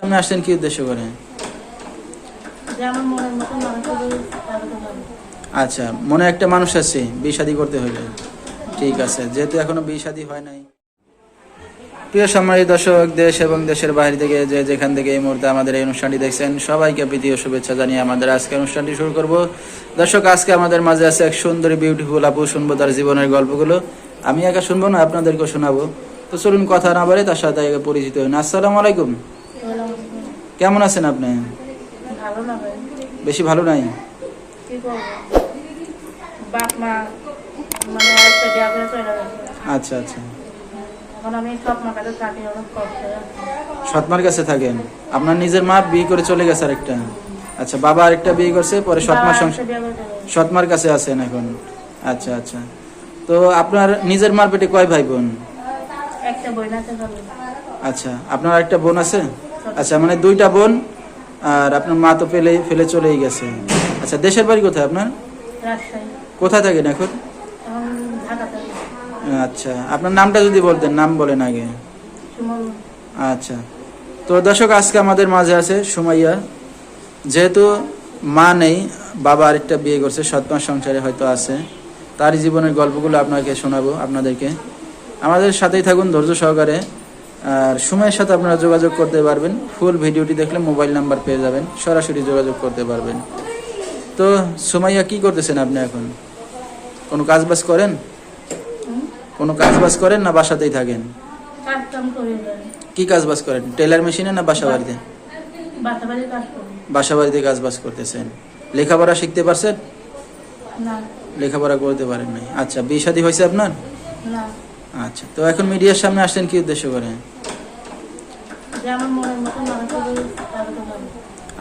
সামনে আসছেন কি উদ্দেশ্য করে? আচ্ছা মনে একটা মানুষ আছে বিয়ে শাদী করতে হইলে। ঠিক আছে যেহেতু এখনও বিয়ে শাদী হয় নাই। প্রিয় সম্মানিত দর্শক দেশ এবং দেশের বাইরে থেকে যে যেখান থেকে এই মুহূর্তে আমাদের এই অনুষ্ঠানটি দেখছেন সবাইকে প্রীতি ও শুভেচ্ছা জানিয়ে আমাদের আজকে অনুষ্ঠানটি শুরু করব। দর্শক আজকে আমাদের মাঝে আছে এক সুন্দরী বিউটিফুল আপু শুনব তার জীবনের গল্পগুলো। আমি একা শুনব না আপনাদেরকেও শোনাবো। তো চলুন কথা না বাড়ে তার সাথে পরিচিত হন আসসালামু আলাইকুম। কেমন আছেন আপনি? বেশি ভালো নাই? মানে আচ্ছা আচ্ছা। সৎমার কাছে থাকেন? আপনার নিজের মা বিয়ে করে চলে গেছে আরেকটা। আচ্ছা বাবা আরেকটা বিয়ে করছে পরে সৎমার। সৎমার কাছে আছেন এখন। আচ্ছা আচ্ছা। তো আপনার নিজের মার পেটে কয় ভাই বোন? আচ্ছা আপনার একটা বোন আছে? আচ্ছা মানে দুইটা বোন আর আপনার মা তো ফেলে ফেলে চলেই গেছে। আচ্ছা দেশের বাড়ি কোথায় আপনার? কোথায় থাকেন এখন? আচ্ছা আপনার নামটা যদি বলতেন নাম বলেন আগে। আচ্ছা তো দর্শক আজকে আমাদের মাঝে আছে সুমাইয়া। যেহেতু মা নেই বাবা আরেকটা বিয়ে করছে সৎমা সংসারে হয়তো আছে। তার জীবনের গল্পগুলো আপনাকে শোনাবো আপনাদেরকে। আমাদের সাথেই থাকুন ধৈর্য সহকারে। আর সময়ের সাথে আপনারা যোগাযোগ করতে পারবেন। ফুল ভিডিওটি দেখলে মোবাইল নাম্বার পেয়ে যাবেন। সরাসরি যোগাযোগ করতে পারবেন। তো সুমাইয়া কি করতেছেন আপনি এখন? কোনো কাজ বাজ করেন? কোনো কাজ বাজ করেন না বাসাতেই থাকেন? কি কাজ বাজ করেন? টেলার মেশিনে না বাসা বাড়িতে বাসা বাসা বাড়িতে কাজ বাজ করতেছেন। লেখাপড়া শিখতে পারছেন? লেখাপড়া করতে পারেন নাই। আচ্ছা বিয়ে শাদী হয়েছে আপনার? না। আচ্ছা তো এখন মিডিয়ার সামনে আসছেন কি উদ্দেশ্য করে?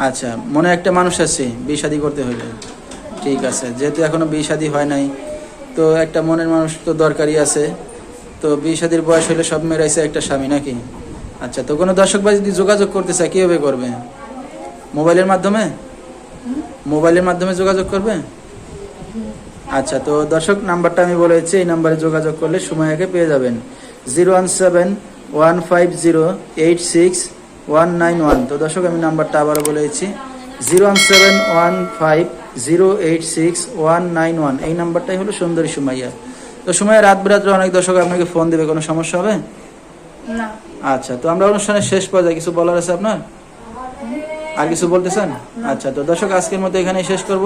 আচ্ছা মনে একটা মানুষ আছে বিয়ে শাদী করতে হইলে ঠিক আছে যেহেতু এখনও বিয়ে শাদী হয় নাই তো একটা মনের মানুষ তো দরকারই আছে। তো বিয়ে শাদীর বয়স হলে সব মেয়েরাইছে একটা স্বামী নাকি? আচ্ছা তো কোনো দর্শক ভাই যদি যোগাযোগ করতে চায় কীভাবে করবে? মোবাইলের মাধ্যমে? মোবাইলের মাধ্যমে যোগাযোগ করবে। আচ্ছা তো দর্শক নাম্বারটা আমি বলেছি এই নাম্বারে যোগাযোগ করলে সময়কে পেয়ে যাবেন। Zero one seven one five zero eight six one nine one. তো দর্শক আমি নাম্বারটা আবারও বলেছি zero one seven one five zero eight six one nine one. এই নাম্বারটাই হলো সুন্দরী সুমাইয়া। তো সময় রাত বিরাত্রে অনেক দর্শক আপনাকে ফোন দেবে কোনো সমস্যা হবে? না। আচ্ছা তো আমরা অনুষ্ঠানের শেষ পর্যায়ে কিছু বলার আছে আপনার? আর কিছু বলতে চান আচ্ছা তো দর্শক আজকের মতো এখানেই শেষ করব।